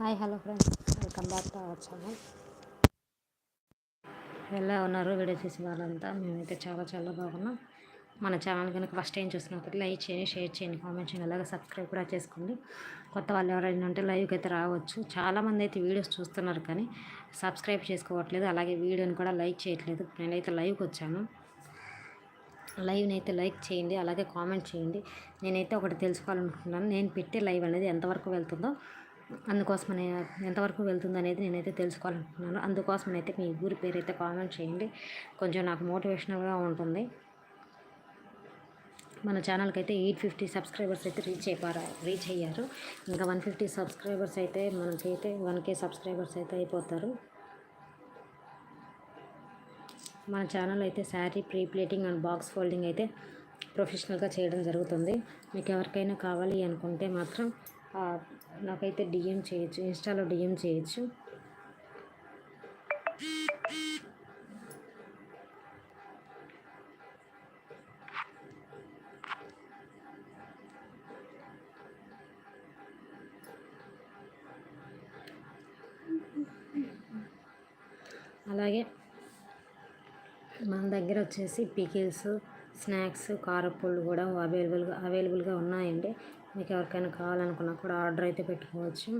Hi hello friends. Welcome back to our channel. ఎలా ఉన్నారు video చూసి వాళ్ళంతా? మేమైతే చాలా చాలా బాగున్నాం. మన ఛానల్ కనుక ఫస్ట్ టైం చూసినప్పుడు లైక్ చేయండి షేర్ చేయండి కామెంట్ చేయండి అలాగే సబ్స్క్రైబ్ కూడా చేసుకోండి. కొత్త వాళ్ళు ఎవరైనా ఉంటే లైవ్కి అయితే రావచ్చు. చాలామంది అయితే వీడియోస్ చూస్తున్నారు కానీ సబ్స్క్రైబ్ చేసుకోవట్లేదు. అలాగే వీడియోని కూడా లైక్ చేయట్లేదు. నేనైతే లైవ్కి వచ్చాను. లైవ్ని అయితే లైక్ చేయండి అలాగే కామెంట్ చేయండి. నేనైతే ఒకటి తెలుసుకోవాలనుకుంటున్నాను. నేను పెట్టే లైవ్ అనేది ఎంతవరకు వెళ్తుందో అందుకోసమనే ఎంతవరకు వెళ్తుంది అనేది నేనైతే తెలుసుకోవాలనుకుంటున్నాను అందుకోసమనైతే మీ ఊరి పేరు అయితే కామెంట్ చేయండి. కొంచెం నాకు మోటివేషనల్గా ఉంటుంది. మన ఛానల్కి అయితే ఎయిట్ ఫిఫ్టీ సబ్స్క్రైబర్స్ అయితే రీచ్ అయిపోయారు రీచ్ అయ్యారు. ఇంకా వన్ ఫిఫ్టీ సబ్స్క్రైబర్స్ అయితే మనకైతే వన్ కే సబ్స్క్రైబర్స్ అయితే అయిపోతారు. మన ఛానల్ అయితే sari pre pleating and box folding అయితే ప్రొఫెషనల్గా చేయడం జరుగుతుంది. మీకు ఎవరికైనా కావాలి అనుకుంటే మాత్రం నాకైతే డిఎం చేయొచ్చు ఇన్స్టాలో డిఎం చేయొచ్చు. అలాగే మన దగ్గర వచ్చేసి పికిల్స్ స్నాక్స్ కారపళ్ళు కూడా అవైలబుల్గా అవైలబుల్గా ఉన్నాయండి. మీకు ఎవరికైనా కావాలనుకున్నా కూడా ఆర్డర్ అయితే పెట్టుకోవచ్చు.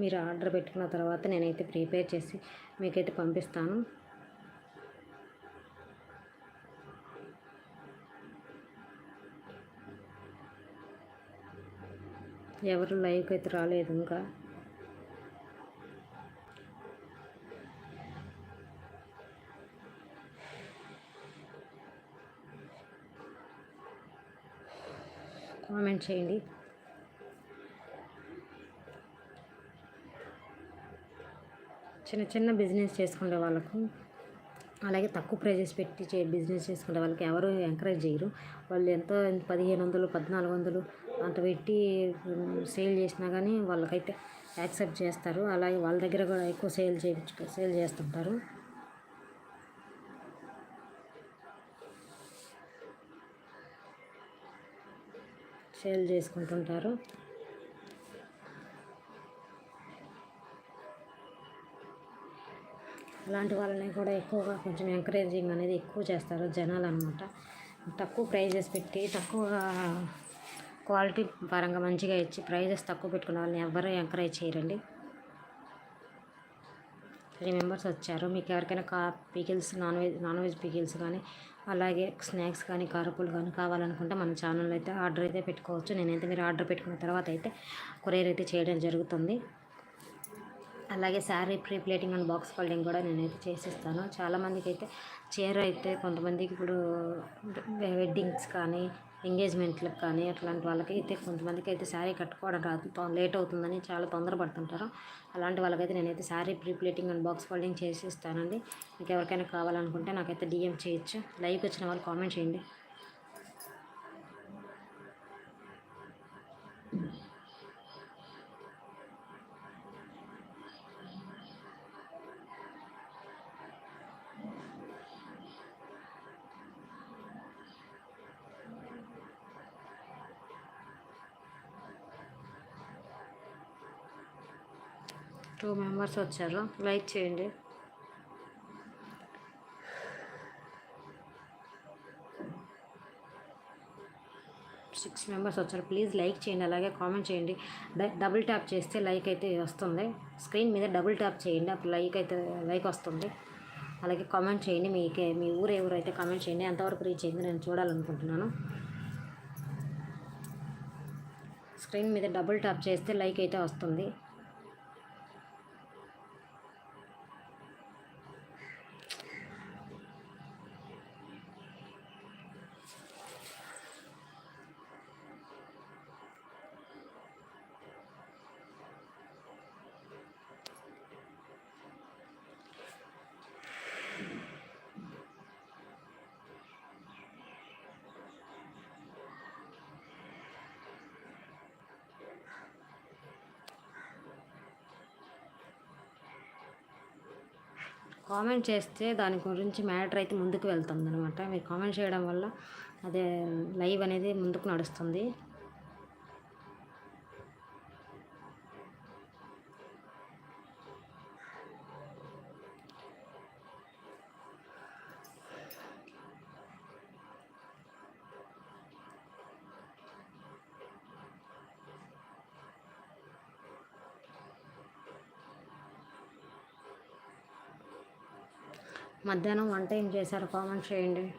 మీరు ఆర్డర్ పెట్టుకున్న తర్వాత నేనైతే ప్రిపేర్ చేసి మీకైతే పంపిస్తాను. ఎవరు లైవ్కి అయితే రాలేదు ఇంకా. కామెంట్ చేయండి. చిన్న చిన్న బిజినెస్ చేసుకునే వాళ్ళకు అలాగే తక్కువ ప్రైజెస్ పెట్టి చే బిజినెస్ చేసుకునే వాళ్ళకి ఎవరు ఎంకరేజ్ చేయరు. వాళ్ళు ఎంతో పదిహేను వందలు పద్నాలుగు వందలు అంత పెట్టి సేల్ చేసినా కానీ వాళ్ళకైతే యాక్సెప్ట్ చేస్తారు. అలాగే వాళ్ళ దగ్గర కూడా ఎక్కువ సేల్ చేయించు సేల్ చేస్తుంటారు. సేల్ చేసుకుంటుంటారు. అలాంటి వాళ్ళని కూడా ఎక్కువగా కొంచెం ఎంకరేజింగ్ అనేది ఎక్కువ చేస్తారు జనాలు అనమాట తక్కువ ప్రైజెస్ పెట్టి తక్కువ క్వాలిటీ పరంగా మంచిగా ఇచ్చి ప్రైజెస్ తక్కువ పెట్టుకున్న వాళ్ళని ఎవరు ఎంకరేజ్ చేయరండి. త్రీ మెంబర్స్ వచ్చారు. మీకు ఎవరికైనా కా pickles non veg non veg pickles కానీ అలాగే స్నాక్స్ కానీ కారపూలు కానీ కావాలనుకుంటే మన ఛానల్లో అయితే ఆర్డర్ అయితే పెట్టుకోవచ్చు. నేనైతే మీరు ఆర్డర్ పెట్టుకున్న తర్వాత అయితే కొరియర్ అయితే చేయడం జరుగుతుంది. అలాగే sari pre pleating and box folding కూడా నేనైతే చేసిస్తాను. చాలామందికి అయితే చీర అయితే కొంతమందికి ఇప్పుడు వెడ్డింగ్స్ కానీ ఎంగేజ్మెంట్లకు కానీ అట్లాంటి వాళ్ళకి అయితే కొంతమందికి అయితే శారీ కట్టుకోవడం రాదు. లేట్ అవుతుందని చాలా తొందరపడుతుంటారు. అలాంటి వాళ్ళకైతే నేనైతే sari pre pleating and box folding చేసి ఇస్తానండి మీకు ఎవరికైనా కావాలనుకుంటే నాకైతే డిఎం చేయొచ్చు. లైవ్కి వచ్చిన వాళ్ళు కామెంట్ చేయండి. టూ మెంబర్స్ వచ్చారు. లైక్ చేయండి. సిక్స్ మెంబర్స్ వచ్చారు. ప్లీజ్ లైక్ చేయండి అలాగే కామెంట్ చేయండి. డబుల్ ట్యాప్ చేస్తే లైక్ అయితే వస్తుంది. స్క్రీన్ మీద డబుల్ ట్యాప్ చేయండి అప్పుడు లైక్ అయితే లైక్ వస్తుంది. అలాగే కామెంట్ చేయండి మీకే మీ ఊరు ఎవరు అయితే కామెంట్ చేయండి ఎంతవరకు రీచ్ అయింది నేను చూడాలనుకుంటున్నాను. స్క్రీన్ మీద డబుల్ ట్యాప్ చేస్తే లైక్ అయితే వస్తుంది. కామెంట్ చేస్తే దాని గురించి మ్యాటర్ అయితే ముందుకు వెళ్తుంది అనమాట మీరు కామెంట్ చేయడం వల్ల అదే లైవ్ అనేది ముందుకు నడుస్తుంది. మధ్యాహ్నం వంట ఏం చేశారు? కామెంట్ చేయండి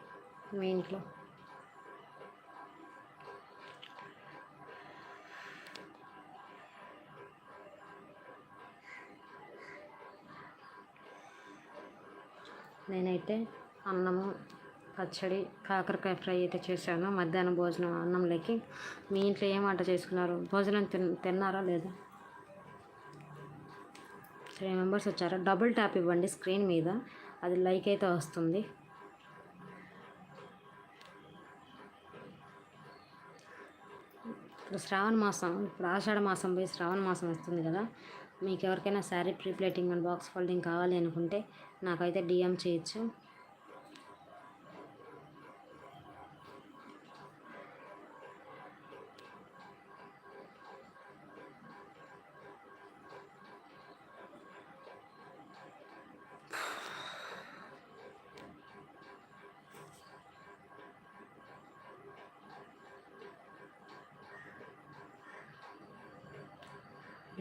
మీ ఇంట్లో. నేనైతే అన్నము పచ్చడి కాకరకాయ ఫ్రై అయితే చేశాను. మధ్యాహ్నం భోజనం అన్నంలోకి. మీ ఇంట్లో ఏం వంట చేసుకున్నారు? భోజనం తిన్ తిన్నారా లేదా? త్రీ మెంబర్స్ వచ్చారా? డబుల్ ట్యాప్ ఇవ్వండి స్క్రీన్ మీద. అది లైక్ అయితే వస్తుంది. ఇప్పుడు శ్రావణ మాసం ఇప్పుడు ఆషాఢ మాసం పోయి శ్రావణ మాసం వస్తుంది కదా మీకు ఎవరికైనా sari prepleating and box folding కావాలి అనుకుంటే నాకైతే డిఎం చేయొచ్చు.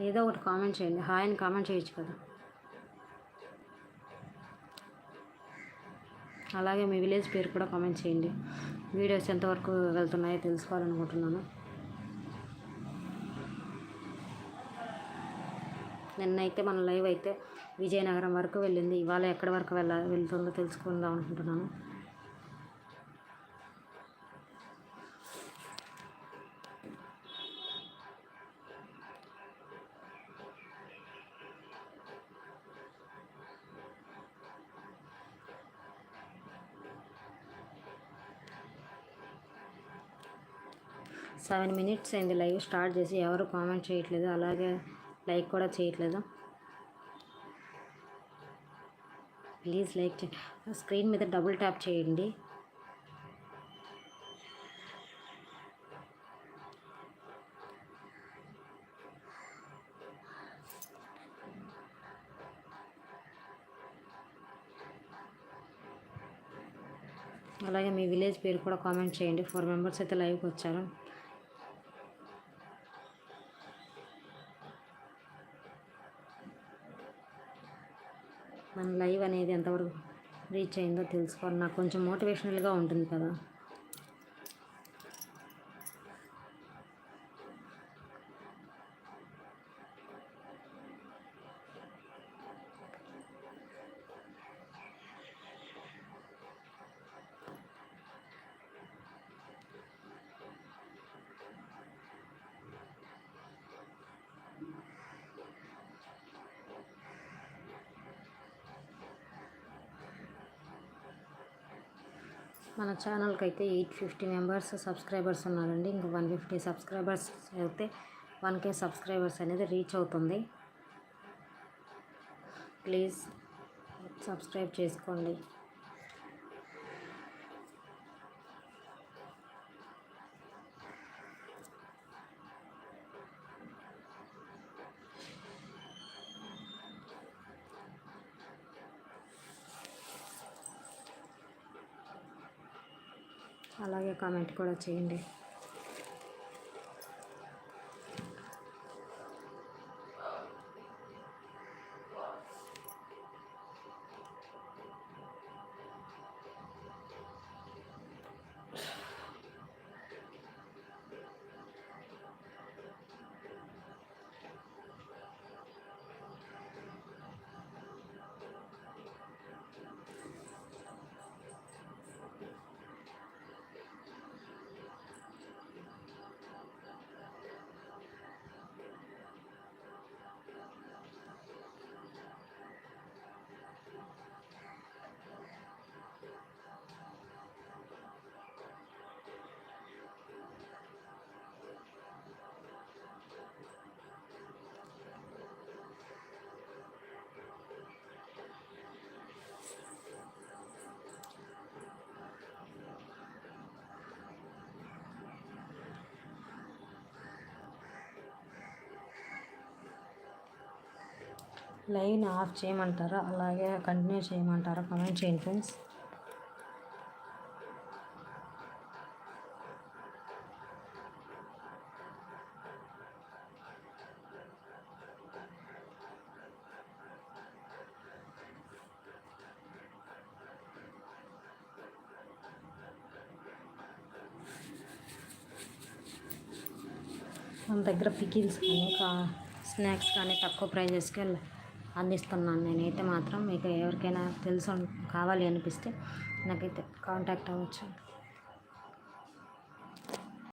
ఏదో ఒకటి కామెంట్ చేయండి. హాయ్ అని కామెంట్ చేయొచ్చు కదా. అలాగే మీ విలేజ్ పేరు కూడా కామెంట్ చేయండి. వీడియోస్ ఎంతవరకు వెళ్తున్నాయో తెలుసుకోవాలనుకుంటున్నాను. నిన్నైతే మన లైవ్ అయితే విజయనగరం వరకు వెళ్ళింది. ఇవాళ ఎక్కడి వరకు వెళ్ళ వెళ్తుందో తెలుసుకుందాం అనుకుంటున్నాను. సెవెన్ మినిట్స్ అయింది లైవ్ స్టార్ట్ చేసి ఎవరు కామెంట్ చేయట్లేదు అలాగే లైక్ కూడా చేయట్లేదు. ప్లీజ్ లైక్ చే స్క్రీన్ మీద డబుల్ ట్యాప్ చేయండి. అలాగే మీ విలేజ్ పేరు కూడా కామెంట్ చేయండి. ఫోర్ మెంబర్స్ అయితే లైవ్కి వచ్చారు. మన లైవ్ అనేది ఎంతవరకు రీచ్ అయిందో తెలుసుకోవాలి. నాకు కొంచెం మోటివేషనల్గా ఉంటుంది కదా. మన ఛానల్కి అయితే ఎయిట్ ఫిఫ్టీ మెంబర్స్ సబ్స్క్రైబర్స్ ఉన్నారండి. ఇంకా వన్ ఫిఫ్టీ సబ్స్క్రైబర్స్ అయితే వన్ కే సబ్స్క్రైబర్స్ అనేది రీచ్ అవుతుంది. ప్లీజ్ సబ్స్క్రైబ్ చేసుకోండి. అలాగే కామెంట్ కూడా చేయండి. लाइन आफ चेयर अलागे कंटिव चेयर कमेंट फ्रेंड्स मन दर पिकल स्ना तक प्रेजेस के అందిస్తున్నాను. నేనైతే మాత్రం మీకు ఎవరికైనా తెలుసు కావాలి అనిపిస్తే నాకైతే కాంటాక్ట్ అవ్వచ్చు.